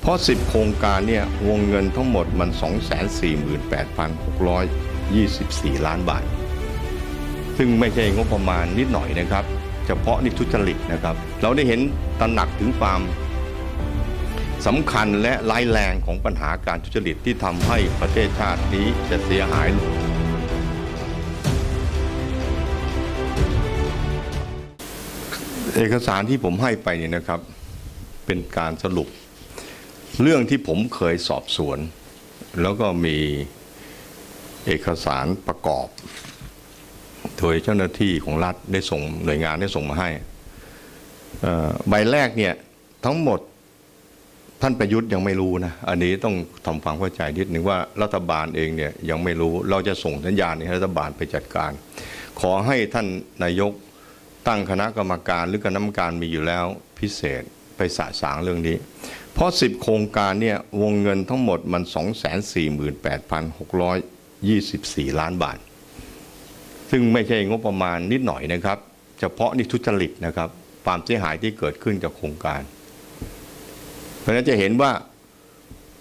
เพราะ 10 โครงการเนี่ยวงเงินทั้งหมดมัน 248,624 ล้านบาท ซึ่งไม่ใช่งบประมาณนิดหน่อยนะครับ เฉพาะนี่ทุจริตนะครับ เราได้เห็นตระหนักถึงความสำคัญและร้ายแรงของปัญหาการทุจริตที่ทำให้ประเทศชาตินี้จะเสียหายเอกสารที่ผมให้ไปเนี่ยนะครับ เป็นการสรุป เรื่องที่ผมเคยสอบสวน แล้วก็มีเอกสารประกอบ โดยเจ้าหน้าที่ของรัฐได้ส่งหน่วยงานได้ส่งมาให้ ใบแรกเนี่ยทั้งหมดท่านประยุทธ์ยังไม่รู้นะ อันนี้ต้องทำความเข้าใจนิดหนึ่งว่ารัฐบาลเองเนี่ยยังไม่รู้ เราจะส่งสัญญาณให้รัฐบาลไปจัดการ ขอให้ท่านนายกตั้งคณะกรรมการหรือคณะกรรมการมีอยู่แล้วพิเศษ ไปสะสางเรื่องนี้ เพราะ 10 โครงการเนี่ยวงเงินทั้งหมดมัน 248,624 ล้านบาท ซึ่งไม่ใช่งบประมาณนิดหน่อยนะครับ เฉพาะนี่ทุจริตนะครับความเสียหายที่เกิดขึ้นจากโครงการ เพราะนั้นจะเห็นว่า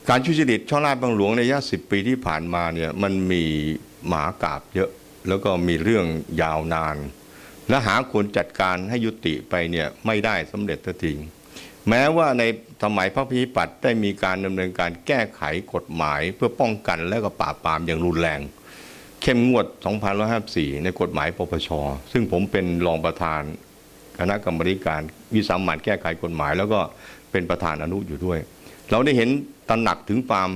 การทุจริตช่อราชบังหลวงในระยะสิปีที่ผ่านมาเนี่ยมันมีหมากาบเยอะแล้วก็มีเรื่องยาวนาน และหาคนจัดการให้ยุติไปเนี่ยไม่ได้สำเร็จสักที แม้ว่าในสมัยพระพิปัตย์ได้มีการดำเนินการแก้ไขกฎหมาย เพื่อป้องกันและก็ปราบปรามอย่างรุนแรง เข้มงวด 2554 ในกฎหมายปปช ซึ่งผมเป็นรองประธานคณะกรรมการวิสามันแก้ไขกฎหมาย แล้วก็เป็นประธานอนุอยู่ด้วย เราได้เห็นตระหนักถึงความ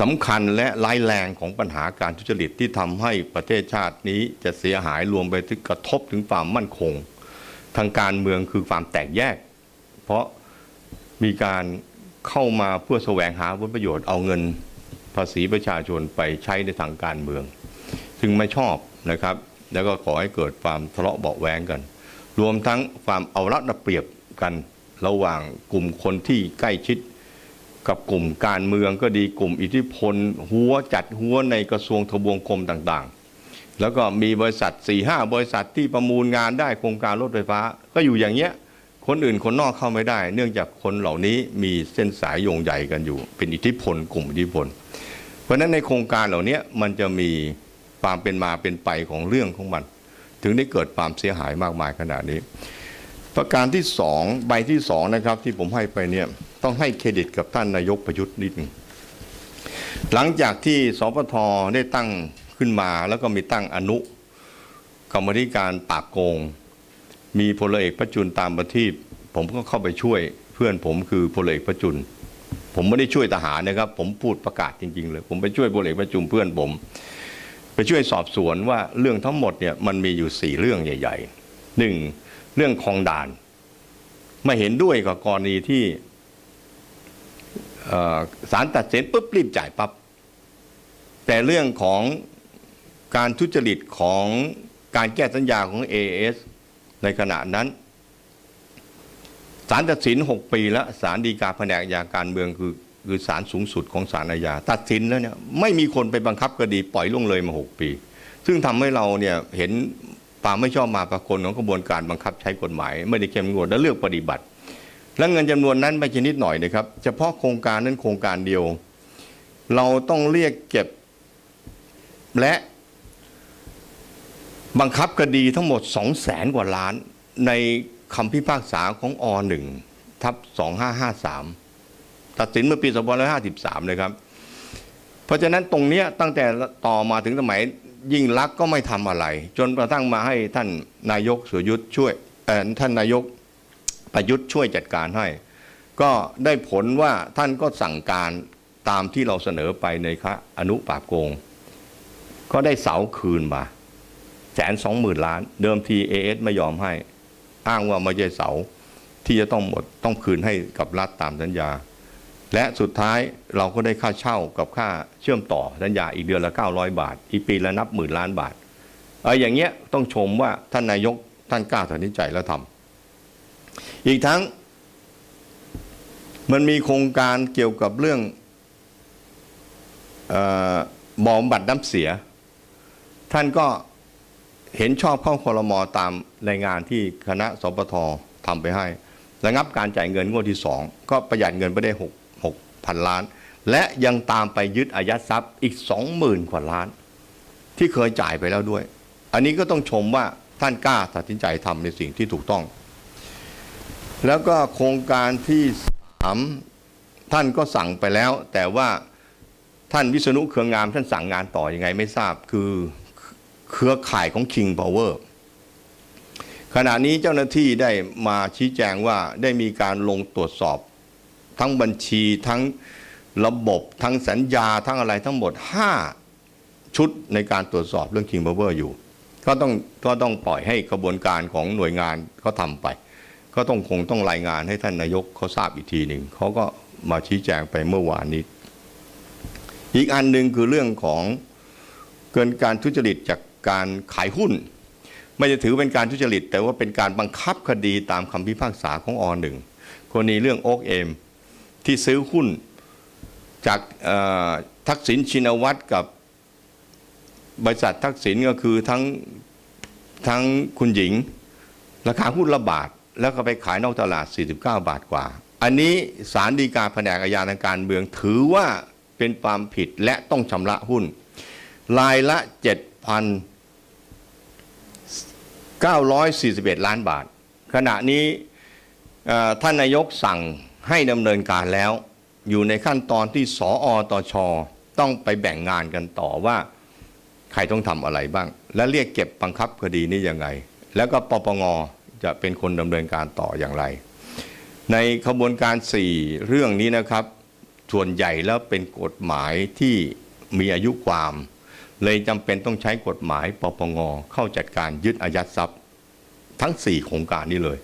สำคัญและร้ายแรงของปัญหาการทุจริตที่ทำให้ประเทศชาตินี้จะเสียหายรวมไปถึงกระทบถึงความมั่นคง ทางการเมืองคือความแตกแยก เพราะมีการเข้ามาเพื่อแสวงหาผลประโยชน์เอาเงินภาษีประชาชนไปใช้ในทางการเมือง ซึ่งไม่ชอบนะครับ แล้วก็ขอให้เกิดความทะเลาะเบาแวงกัน รวมทั้งความเอารัดเอาเปรียบกันระหว่างกลุ่มคนที่ใกล้ชิดกับกลุ่มการเมืองก็ดีกลุ่มอิทธิพล หัวจัดหัวในกระทรวงทบวงกรมต่างๆ แล้วก็มีบริษัท4ี่ห้าบริษัทที่ประมูลงานได้โครงการรถไฟฟ้า ก็อยู่อย่างเงี้ย คนอื่นคนนอกเข้าไม่ได้ เนื่องจากคนเหล่านี้มีเส้นสายโยงใหญ่กันอยู่ เป็นอิทธิพลกลุ่มอิทธิพล เพราะฉะนั้นในโครงการเหล่านี้มันจะมีความเป็นมาเป็นไปของเรื่องของมัน ถึงได้เกิดความเสียหายมากมายขนาดนี้ ประการที่สองใบที่สองนะครับที่ผมให้ไปเนี่ยต้องให้เครดิตกับท่านนายกประยุทธ์นิดหนึงหลังจากที่สปทได้ตั้งขึ้นมาแล้วก็มีตั้งอนุกรรมธิการปราบโกง มีพลเอกประจุลตามประทีปผมก็เข้าไปช่วยเพื่อนผมคือพลเอกประจุลผมไม่ได้ช่วยทหารนะครับ ผมพูดประกาศจริงๆเลย ผมไปช่วยพลเอกประจุลเพื่อนผม ไปช่วยสอบสวนว่าเรื่องทั้งหมดเนี่ยมันมีอยู่สี่เรื่องใหญ่ๆหนึ่งเรื่องคลองด่านไม่เห็นด้วยกับกรณีที่เอ่อศาลตัดสินปุ๊บรีบจ่ายปับ๊บแต่เรื่องของการทุจริตของการแก้สัญญาของ AS ในขณะนั้นศาลตัดสิน 6 ปีแล้วศาลฎีกาแผนกอาญาการเมืองคือคือศาลสูงสุดของศาลอาญาตัดสินแล้วเนี่ยไม่มีคนไปบังคับคดีปล่อยล่วงเลยมา 6 ปี ซึ่งทำให้เราเนี่ยเห็นความไม่ชอบมาปรากฏของกระบวนการบังคับใช้กฎหมาย ไม่ได้เข้มงวดและเลือกปฏิบัติ และเงินจำนวนนั้นไม่ใช่นิดหน่อยนะครับ เฉพาะโครงการนั้นโครงการเดียว เราต้องเรียกเก็บและ บังคับคดีทั้งหมด 2 0 0แสนกว่าล้าน ในคำพิพากษาของอ1ทับ2553 ตัดสินเมื่อปี2553 เลยครับ เพราะฉะนั้นตรงเนี้ยตั้งแต่ต่อมาถึงสมัยยิ่งรักษณ์ก็ไม่ทำอะไร จนกระทั่งมาให้ท่านนายกสุยุทธ์ช่วยท่านนายกประยุทธ์ช่วยจัดการให้ ก็ได้ผลว่าท่านก็สั่งการตามที่เราเสนอไปในคะอนุปราบโกง ก็ได้เสาคืนมา แสนสองหมื่นล้าน เดิมทีเอสไม่ยอมให้ อ้างว่าไม่ใช่เสาที่จะต้องหมดต้องคืนให้กับรัฐตามสัญญา และสุดท้ายเราก็ได้ค่าเช่ากับค่าเชื่อมต่อสัญญาอีกเดือนละ 900 บาท อีกปีละนับหมื่นล้านบาทเอออย่างเงี้ยต้องชมว่าท่านนายกท่านกล้าตัดสินใจแล้วทำอีกทั้ง มันมีโครงการเกี่ยวกับเรื่องอบอมบัดน้ำเสีย ท่านก็ เห็นชอบเข้าคอรมอตามรายงานที่คณะสปททำไปให้ระงับการจ่ายเงินงวดที่สองก็ประหยัดเงินไปได้หกพันล้าน และยังตามไปยึดอายัดทรัพย์อีกสองหมื่นกว่าล้าน ที่เคยจ่ายไปแล้วด้วย อันนี้ก็ต้องชมว่าท่านกล้าตัดสินใจทำในสิ่งที่ถูกต้อง แล้วก็โครงการที่สามท่านก็สั่งไปแล้ว แต่ว่าท่านวิษณุเครืองามท่านสั่งงานต่ออยังไงไม่ทราบคือ เครือข่ายของ King Power ขณะนี้เจ้าหน้าที่ได้มาชี้แจงว่าได้มีการลงตรวจสอบ ทั้งบัญชีทั้งระบบทั้งสัญญาทั้งอะไรทั้งหมด 5 ชุดในการตรวจสอบเรื่อง King Power อยู่ ก็ต้องก็ต้องปล่อยให้กระบวนการของหน่วยงานเขาทำไป ก็ต้องคงต้องรายงานให้ท่านนายกเขาทราบอีกทีหนึ่งเขาก็มาชี้แจงไปเมื่อวานนี้ อีกอันหนึ่งคือเรื่องของเกินการทุจริตจาก การขายหุ้น ไม่จะถือเป็นการทุจริต แต่ว่าเป็นการบังคับคดีตามคำพิพากษาของอหนึ่งกรณีเรื่องโอ๊กเอมที่ซื้อหุ้นจากทักษิณชินวัตรกับบริษัททักษิณก็คือทั้งทั้งคุณหญิง ราคาหุ้นละบาท แล้วก็ไปขายนอกตลาด 49 บาทกว่า อันนี้สารดีกาแผนกอาญาทางการเมืองถือว่าเป็นความผิดและต้องชำระหุ้น รายละ 941 ล้านบาท ขณะนี้ท่านนายกสั่งให้ดำเนินการแล้ว อยู่ในขั้นตอนที่สออตชต้องไปแบ่งงานกันต่อว่าใครต้องทำอะไรบ้าง และเรียกเก็บบังคับคดีนี้ยังไง แล้วก็ปปงจะเป็นคนดำเนินการต่ออย่างไร ในขบวนการ 4 เรื่องนี้นะครับ ส่วนใหญ่แล้วเป็นกฎหมายที่มีอายุความ เลยจำเป็นต้องใช้กฎหมายปปงเข้าจัดการยึดอายัดทรัพย์ ทั้ง 4 โครงการนี้เลย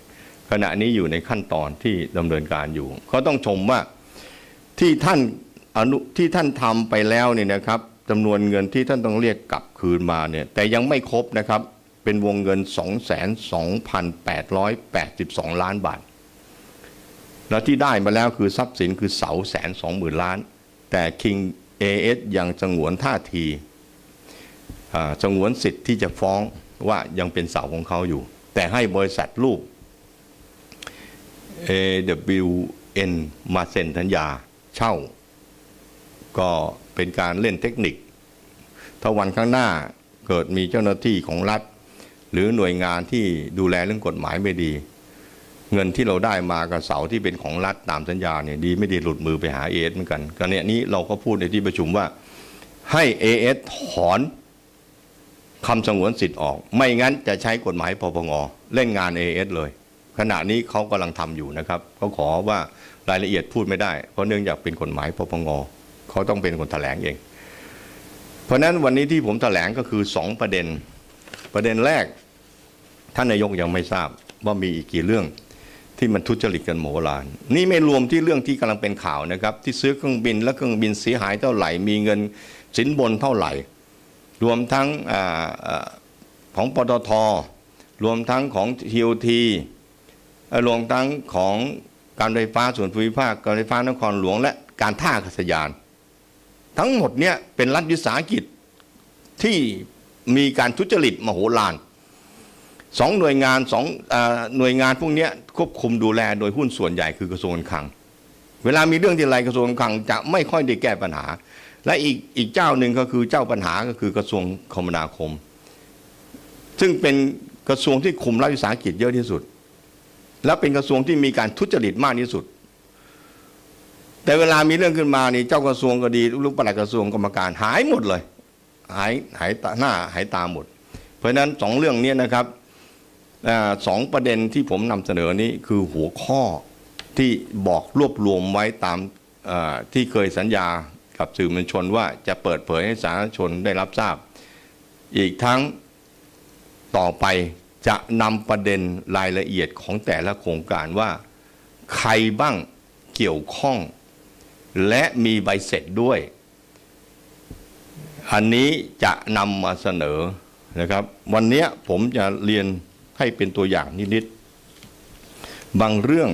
ขณะนี้อยู่ในขั้นตอนที่ดำเนินการอยู่ ก็ต้องชมว่าที่ท่านอนุที่ท่านทำไปแล้วเนี่ยนะครับจำนวนเงินที่ท่านต้องเรียกกลับคืนมาเนี่ยแต่ยังไม่ครบนะครับเป็นวงเงิน 2,2,882 ล้านบาท แล้วที่ได้มาแล้วคือทรัพย์สินคือเสาแสนสองหมื่นล้าน แต่ King AS ยังสงวนท่าที สงวนสิทธิ์ที่จะฟ้องว่ายังเป็นเสาของเขาอยู่ แต่ให้บริษัทลูก AWN มาเซ็นสัญญาเช่า ก็เป็นการเล่นเทคนิค ถ้าวันข้างหน้าเกิดมีเจ้าหน้าที่ของรัฐ หรือหน่วยงานที่ดูแลเรื่องกฎหมายไม่ดี เงินที่เราได้มากับเสาที่เป็นของรัฐตามสัญญาเนี่ยดีไม่ดีหลุดมือไปหาเอสเหมือนกันกันเนี้ยนี้เราก็พูดในที่ประชุมว่าให้เอสถอน คำสงวนสิทธิ์ออก ไม่งั้นจะใช้กฎหมายปปงเล่นงานเอสเลย ขณะนี้เขากำลังทำอยู่นะครับเขาขอว่ารายละเอียดพูดไม่ได้ เพราะเนื่องจากเป็นกฎหมายปปงเขาต้องเป็นคนแถลงเอง เพราะนั้นวันนี้ที่ผมแถลงก็คือสองประเด็น ประเด็นแรก ท่านนายกยังไม่ทราบว่ามีอีกกี่เรื่องที่มันทุจริตกันโมลาน นี่ไม่รวมที่เรื่องที่กำลังเป็นข่าวนะครับ ที่ซื้อเครื่องบินและเครื่องบินเสียหายเท่าไหร่มีเงินสินบนเท่าไหร่ รวมทั้งออของปตท รวมทั้งของทีโอทีรวมทั้งของการไฟฟ้าส่วนภูมิภาค การไฟฟ้านครหลวง และการท่าอากาศยาน ทั้งหมดเนี่ยเป็นรัฐวิสาหกิจที่มีการทุจริตมโหฬารสองหน่วยงานสองอหน่วยงานพวกเนี้ยควบคุมดูแลโดยหุ้นส่วนใหญ่คือกระทรวงการคลัง เวลามีเรื่องที่ไรกระทรวงการคลังจะไม่ค่อยได้แก้ปัญหา และอีกอีกเจ้าหนึ่งก็คือเจ้าปัญหาก็คือกระทรวงคมนาคม ซึ่งเป็นกระทรวงที่คุมรัฐวิสาหกิจเยอะที่สุด และเป็นกระทรวงที่มีการทุจริตมากที่สุด แต่เวลามีเรื่องขึ้นมานี่เจ้ากระทรวงก็ดีลูกปลัดกระทรวงกรรมการหายหมดเลย หายหายตาหน้าหายตาหมด เพราะฉะนั้นสองเรื่องนี้นะครับอสองประเด็นที่ผมนำเสนอนี้คือหัวข้อที่บอกรวบรวมไว้ตามที่เคยสัญญา กับสื่อมวลชนว่าจะเปิดเผยให้สาธารณชนได้รับทราบ อีกทั้งต่อไปจะนำประเด็นรายละเอียดของแต่ละโครงการว่า ใครบ้างเกี่ยวข้อง และมีใบเสร็จด้วย อันนี้จะนำมาเสนอนะครับ วันนี้ผมจะเรียนให้เป็นตัวอย่างนิดๆบางเรื่อง